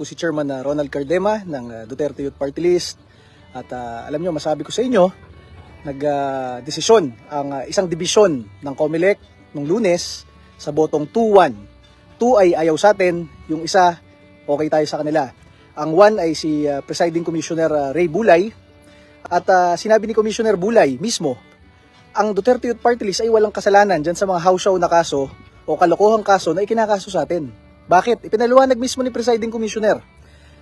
po si Chairman na Ronald Cardema ng uh, Duterte Youth Party List. At uh, alam nyo, masabi ko sa inyo, nag-desisyon ang uh, isang dibisyon ng COMELEC nung lunes sa botong 2-1. 2 ay ayaw sa atin, yung isa okay tayo sa kanila. Ang 1 ay si uh, Presiding Commissioner uh, Ray Bulay at uh, sinabi ni Commissioner Bulay mismo, ang Duterte Youth Party List ay walang kasalanan dyan sa mga house show na kaso o kalokohang kaso na ikinakaso sa atin. Bakit? Ipinaliwanag mismo ni Presiding Commissioner.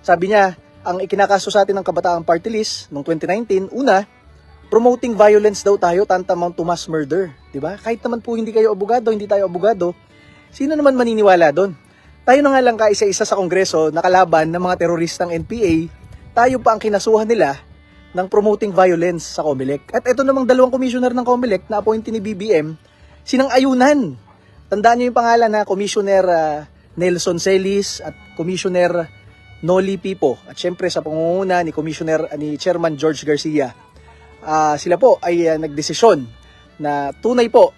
Sabi niya, ang ikinakaso sa atin ng Kabataang Party List noong 2019, una, promoting violence daw tayo tantamount to mass murder. ba? Kahit naman po hindi kayo abogado, hindi tayo abogado, sino naman maniniwala doon? Tayo na nga lang kaisa-isa sa Kongreso nakalaban ng mga teroristang NPA, tayo pa ang kinasuhan nila ng promoting violence sa COMELEC. At ito namang dalawang commissioner ng COMELEC na appointee ni BBM, sinang ayunan. Tandaan niyo yung pangalan na Commissioner ah, Nelson Celis at Commissioner Noli Pipo. At syempre sa pangunguna ni Commissioner ni Chairman George Garcia. Ah, sila po ay ah, nagdesisyon na tunay po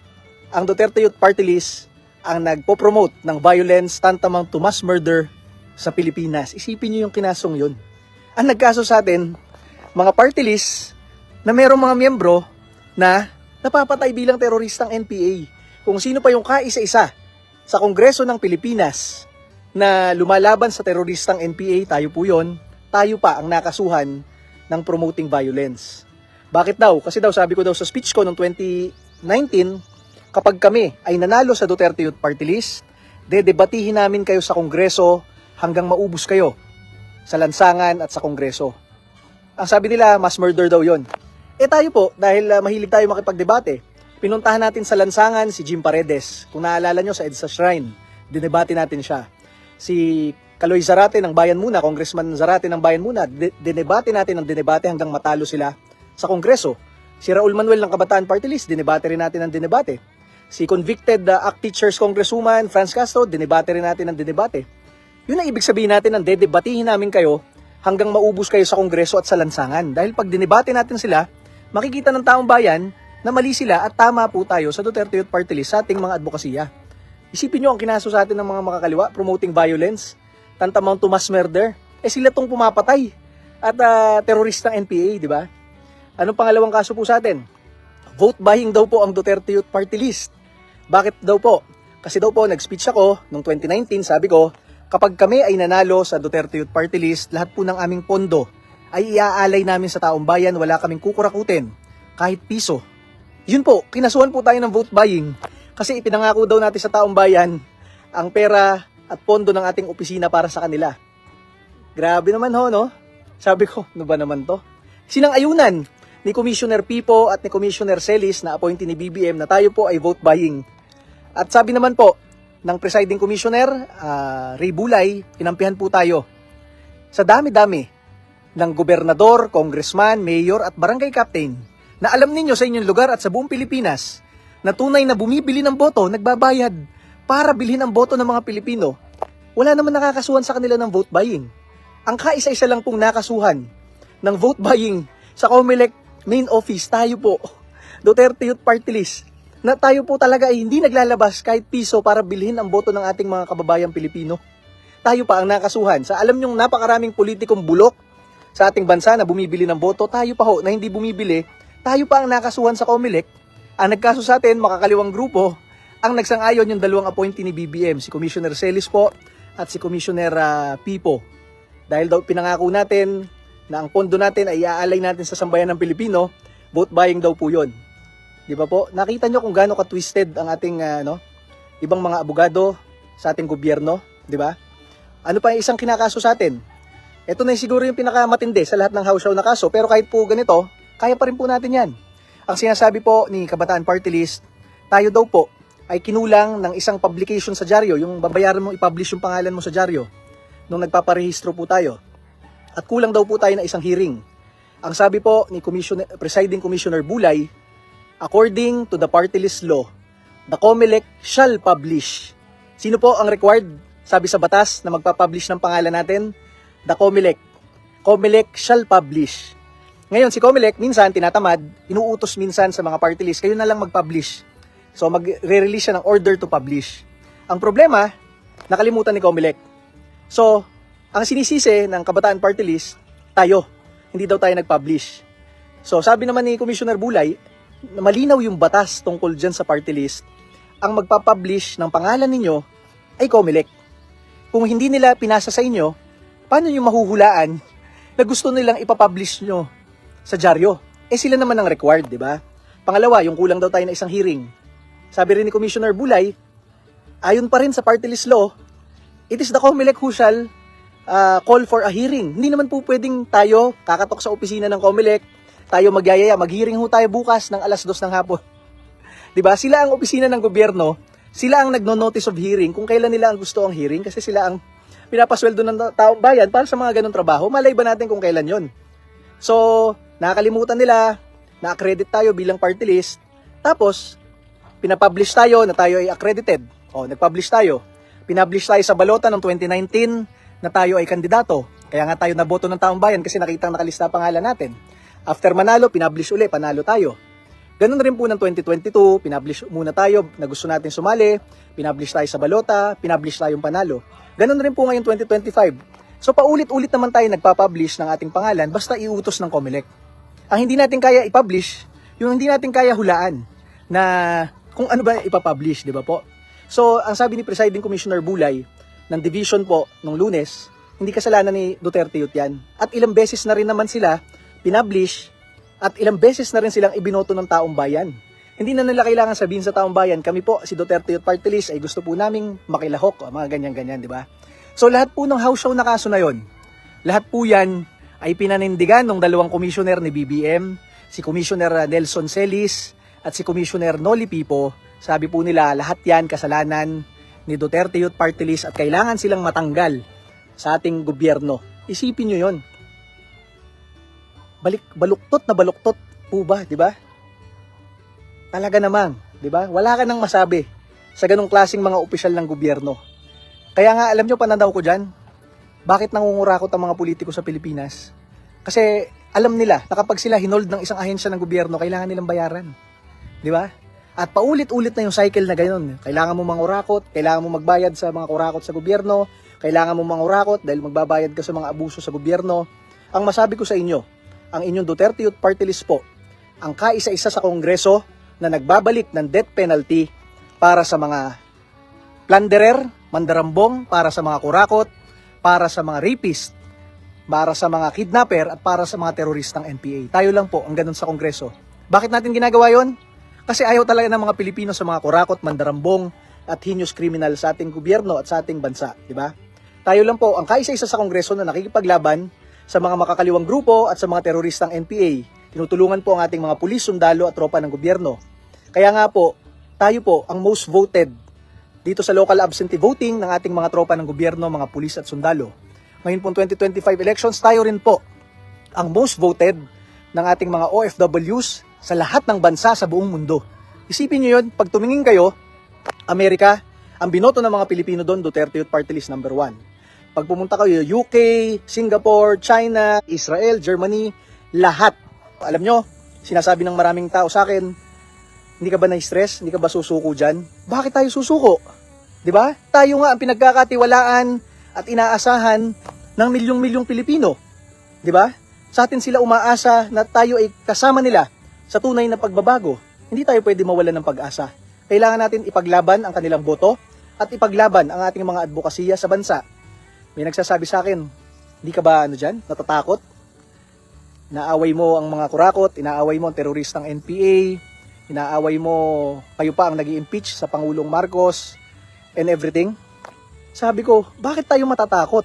ang Duterte Youth Party List ang nagpo-promote ng violence tantamount to mass murder sa Pilipinas. Isipin niyo yung kinasong yun. Ang nagkaso sa atin, mga party list na merong mga miyembro na napapatay bilang teroristang NPA. Kung sino pa yung kaisa-isa sa Kongreso ng Pilipinas na lumalaban sa teroristang NPA, tayo po yon, tayo pa ang nakasuhan ng promoting violence. Bakit daw? Kasi daw sabi ko daw sa speech ko noong 2019, kapag kami ay nanalo sa Duterte Youth Party List, dedebatihin namin kayo sa Kongreso hanggang maubos kayo sa lansangan at sa Kongreso. Ang sabi nila, mass murder daw yon. Eh tayo po, dahil uh, mahilig tayo makipagdebate, pinuntahan natin sa lansangan si Jim Paredes. Kung naalala nyo sa EDSA Shrine, dinebate natin siya. Si Kaloy Zarate ng Bayan Muna, Congressman Zarate ng Bayan Muna, dinebate natin ng dinebate hanggang matalo sila sa Kongreso. Si Raul Manuel ng Kabataan Party List, dinebate rin natin ng dinebate. Si convicted uh, ACT Teachers Congresswoman Franz Castro, dinebate rin natin ng dinebate. Yun ang ibig sabihin natin ng dedebatihin namin kayo hanggang maubos kayo sa Kongreso at sa lansangan. Dahil pag dinebate natin sila, makikita ng taong bayan na mali sila at tama po tayo sa Duterte Youth Party List sa ating mga advokasya. Isipin nyo ang kinaso sa atin ng mga makakaliwa, promoting violence, tantamount to mass murder. Eh sila tong pumapatay at uh, teroristang NPA, di ba? Anong pangalawang kaso po sa atin? Vote buying daw po ang Duterte Youth Party List. Bakit daw po? Kasi daw po, nag-speech ako noong 2019, sabi ko, kapag kami ay nanalo sa Duterte Youth Party List, lahat po ng aming pondo ay iaalay namin sa taong bayan, wala kaming kukurakutin, kahit piso. Yun po, kinasuhan po tayo ng vote buying kasi ipinangako daw natin sa taong bayan ang pera at pondo ng ating opisina para sa kanila. Grabe naman ho, no? Sabi ko, ano ba naman to? Sinang ayunan ni Commissioner Pipo at ni Commissioner Celis na appointee ni BBM na tayo po ay vote buying. At sabi naman po ng presiding commissioner, ah, Ray Bulay, kinampihan po tayo. Sa dami-dami ng gobernador, congressman, mayor at barangay captain na alam ninyo sa inyong lugar at sa buong Pilipinas na tunay na bumibili ng boto, nagbabayad para bilhin ang boto ng mga Pilipino. Wala naman nakakasuhan sa kanila ng vote buying. Ang kaisa-isa lang pong nakasuhan ng vote buying sa COMELEC main office, tayo po, Duterte Youth Party List, na tayo po talaga ay hindi naglalabas kahit piso para bilhin ang boto ng ating mga kababayang Pilipino. Tayo pa ang nakasuhan. Sa alam nyong napakaraming politikong bulok sa ating bansa na bumibili ng boto, tayo pa ho na hindi bumibili, tayo pa ang nakasuhan sa COMELEC. Ang nagkaso sa atin, makakaliwang grupo, ang nagsang-ayon yung dalawang appointee ni BBM, si Commissioner Celis po at si Commissioner ah, Pipo. Dahil daw pinangako natin na ang pondo natin ay iaalay natin sa sambayan ng Pilipino, vote buying daw po yun. Di ba po? Nakita nyo kung gaano ka-twisted ang ating ah, no, ibang mga abogado sa ating gobyerno, di ba? Ano pa yung isang kinakaso sa atin? Ito na yung siguro yung pinakamatindi sa lahat ng house show na kaso, pero kahit po ganito, kaya pa rin po natin yan. Ang sinasabi po ni Kabataan Party List, tayo daw po ay kinulang ng isang publication sa dyaryo, yung babayaran mo i-publish yung pangalan mo sa dyaryo, nung nagpaparehistro po tayo. At kulang daw po tayo na isang hearing. Ang sabi po ni Commissioner, Presiding Commissioner Bulay, according to the party list law, the COMELEC shall publish. Sino po ang required, sabi sa batas, na magpapublish ng pangalan natin? The COMELEC. COMELEC shall publish. Ngayon, si COMELEC, minsan, tinatamad, inuutos minsan sa mga party list, kayo na lang mag-publish. So, magre-release siya ng order to publish. Ang problema, nakalimutan ni COMELEC. So, Ang sinisisi ng Kabataan Party List, tayo. Hindi daw tayo nag-publish. So sabi naman ni Commissioner Bulay, na malinaw yung batas tungkol dyan sa party list. Ang magpapublish ng pangalan ninyo ay COMELEC. Kung hindi nila pinasa sa inyo, paano nyo mahuhulaan na gusto nilang ipapublish nyo sa dyaryo? Eh sila naman ang required, di ba? Pangalawa, yung kulang daw tayo na isang hearing. Sabi rin ni Commissioner Bulay, ayon pa rin sa party list law, it is the COMELEC who shall uh, call for a hearing. Hindi naman po pwedeng tayo kakatok sa opisina ng COMELEC, tayo magyayaya, mag-hearing ho tayo bukas ng alas dos ng hapon. 'Di ba? Sila ang opisina ng gobyerno, sila ang nagno-notice of hearing kung kailan nila ang gusto ang hearing kasi sila ang pinapasweldo ng taong bayan para sa mga ganong trabaho. Malay ba natin kung kailan 'yon? So, nakakalimutan nila na accredit tayo bilang party list. Tapos, pinapublish tayo na tayo ay accredited. O, nagpublish tayo. Pinablish tayo sa balota ng 2019 na tayo ay kandidato. Kaya nga tayo naboto ng taong bayan kasi nakita nakalista pangalan natin. After manalo, pinablish uli, panalo tayo. Ganun rin po ng 2022, pinablish muna tayo na gusto natin sumali, pinablish tayo sa balota, pinablish tayong panalo. Ganun rin po ngayon 2025. So paulit-ulit naman tayo nagpapublish ng ating pangalan basta iutos ng COMELEC. Ang hindi natin kaya i-publish, yung hindi natin kaya hulaan na kung ano ba ipapublish, di ba po? So, ang sabi ni Presiding Commissioner Bulay ng division po nung lunes, hindi kasalanan ni Duterte yun yan. At ilang beses na rin naman sila pinablish at ilang beses na rin silang ibinoto ng taong bayan. Hindi na nila kailangan sabihin sa taong bayan, kami po, si Duterte Youth Party List, ay gusto po naming makilahok, mga ganyan-ganyan, di ba? So lahat po ng house show na kaso na yon, lahat po yan ay pinanindigan ng dalawang commissioner ni BBM, si Commissioner Nelson Celis at si Commissioner Noli Pipo. Sabi po nila, lahat yan kasalanan ni Duterte Youth Party List at kailangan silang matanggal sa ating gobyerno. Isipin nyo yon balik baluktot na baluktot po ba, di ba? Talaga naman, di ba? Wala ka nang masabi sa ganong klaseng mga opisyal ng gobyerno. Kaya nga, alam nyo, pananaw ko dyan, bakit nangungurakot ang mga politiko sa Pilipinas? Kasi alam nila na kapag sila hinold ng isang ahensya ng gobyerno, kailangan nilang bayaran. Di ba? At paulit-ulit na yung cycle na ganyan. Kailangan mo mangurakot, kailangan mo magbayad sa mga kurakot sa gobyerno, kailangan mo mangurakot dahil magbabayad ka sa mga abuso sa gobyerno. Ang masabi ko sa inyo, ang inyong Duterte Youth Party List po ang kaisa-isa sa Kongreso na nagbabalik ng death penalty para sa mga plunderer, mandarambong, para sa mga kurakot, para sa mga rapist, para sa mga kidnapper at para sa mga teroristang NPA. Tayo lang po ang ganun sa Kongreso. Bakit natin ginagawa yon? Kasi ayaw talaga ng mga Pilipino sa mga kurakot, mandarambong at heinous criminal sa ating gobyerno at sa ating bansa, di ba? Tayo lang po ang kaisa-isa sa Kongreso na nakikipaglaban sa mga makakaliwang grupo at sa mga teroristang NPA. Tinutulungan po ang ating mga pulis, sundalo at tropa ng gobyerno. Kaya nga po, tayo po ang most voted dito sa local absentee voting ng ating mga tropa ng gobyerno, mga pulis at sundalo. Ngayon pong 2025 elections, tayo rin po ang most voted ng ating mga OFWs sa lahat ng bansa sa buong mundo. Isipin nyo yun, pag tumingin kayo, Amerika, ang binoto ng mga Pilipino doon, Duterte Youth Party List number 1. Pag pumunta kayo, UK, Singapore, China, Israel, Germany, lahat. Alam nyo, sinasabi ng maraming tao sa akin, hindi ka ba na-stress? Hindi ka ba susuko dyan? Bakit tayo susuko? ba? Tayo nga ang pinagkakatiwalaan at inaasahan ng milyong-milyong Pilipino. ba? Sa atin sila umaasa na tayo ay kasama nila sa tunay na pagbabago. Hindi tayo pwede mawalan ng pag-asa. Kailangan natin ipaglaban ang kanilang boto at ipaglaban ang ating mga advokasya sa bansa. May nagsasabi sa akin, hindi ka ba ano dyan, natatakot? Inaaway mo ang mga kurakot, inaaway mo ang teroristang NPA, inaaway mo kayo pa ang nag impeach sa Pangulong Marcos and everything. Sabi ko, bakit tayo matatakot?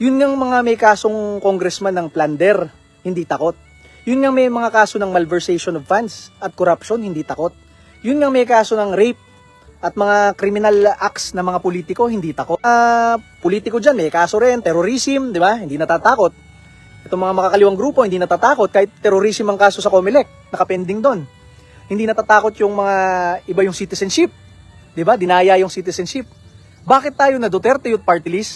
Yun nga mga may kasong congressman ng plunder, hindi takot. Yun nga may mga kaso ng malversation of funds at corruption, hindi takot. Yun nga may kaso ng rape at mga criminal acts ng mga politiko, hindi takot. Ah, politiko dyan, may kaso rin, terrorism, di ba? Hindi natatakot. Itong mga makakaliwang grupo, hindi natatakot kahit terrorism ang kaso sa COMELEC, nakapending doon. Hindi natatakot yung mga iba yung citizenship. Di ba? Dinaya yung citizenship. Bakit tayo na Duterte Youth Party List